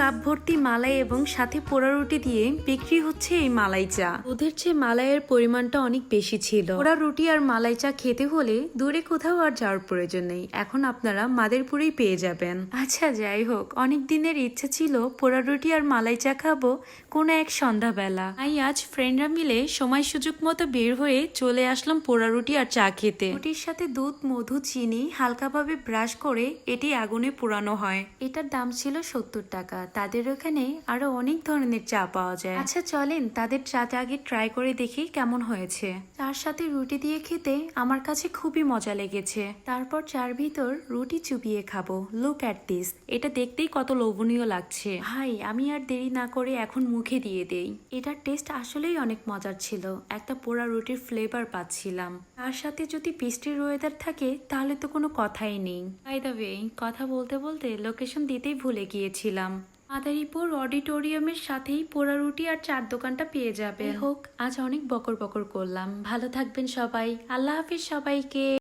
Cup ভর্তি মালাই এবং সাথে পোড়া রুটি দিয়ে বিক্রি হচ্ছে এই মালাই চা। ওদের চেয়ে মালাইয়ের পরিমাণটা অনেক বেশি ছিল। পোড়া রুটি আর মালাই চা খেতে হলে দূরে কোথাও আর যাওয়ার প্রয়োজন নেই। এখন আপনারা মাদেরপুরেই পেয়ে যাবেন। আচ্ছা যাই হোক, অনেক দিনের ইচ্ছা ছিল পোড়া রুটি আর মালাই চা খাব কোনো এক সন্ধ্যাবেলা। তাই আজ ফ্রেন্ডরা মিলে সময় সুযোগ মতো বের হয়ে চলে আসলাম পোড়া রুটি আর চা খেতে। রুটির সাথে দুধ, মধু, চিনি হালকাভাবে ব্রাশ করে এটি আগুনে পোড়ানো হয়। এটার দাম ছিল সত্তর টাকা। তাদের ওখানে আরও অনেক ধরনের চা পাওয়া যায়। আচ্ছা চলেন তাদের চাটা আগে ট্রাই করে দেখি কেমন হয়েছে। তার সাথে রুটি দিয়ে খেতে আমার কাছে খুবই মজা লেগেছে। তারপর চার ভিতর রুটি চুবিয়ে খাব। লুক অ্যাট দিস এটা দেখতেই কত লোভনীয় লাগছে। ভাই আমি আর দেরি না করে এখন মুখে দিয়ে দেই। এটার টেস্ট আসলেই অনেক মজার ছিল। একটা পোড়া রুটির ফ্লেভার পাচ্ছিলাম। তার সাথে যদি বৃষ্টির ওয়েদার থাকে তাহলে তো কোনো কথাই নেই। বাই দ্য ওয়ে কথা বলতে বলতে লোকেশন দিতেই ভুলে গিয়েছিলাম। মাদারীপুর অডিটোরিয়ামের সাথেই পোড়া রুটি আর চার দোকানটা পেয়ে যাবে হোক, আজ অনেক বকর বকর করলাম। ভালো থাকবেন সবাই। আল্লাহ হাফিজ সবাইকে।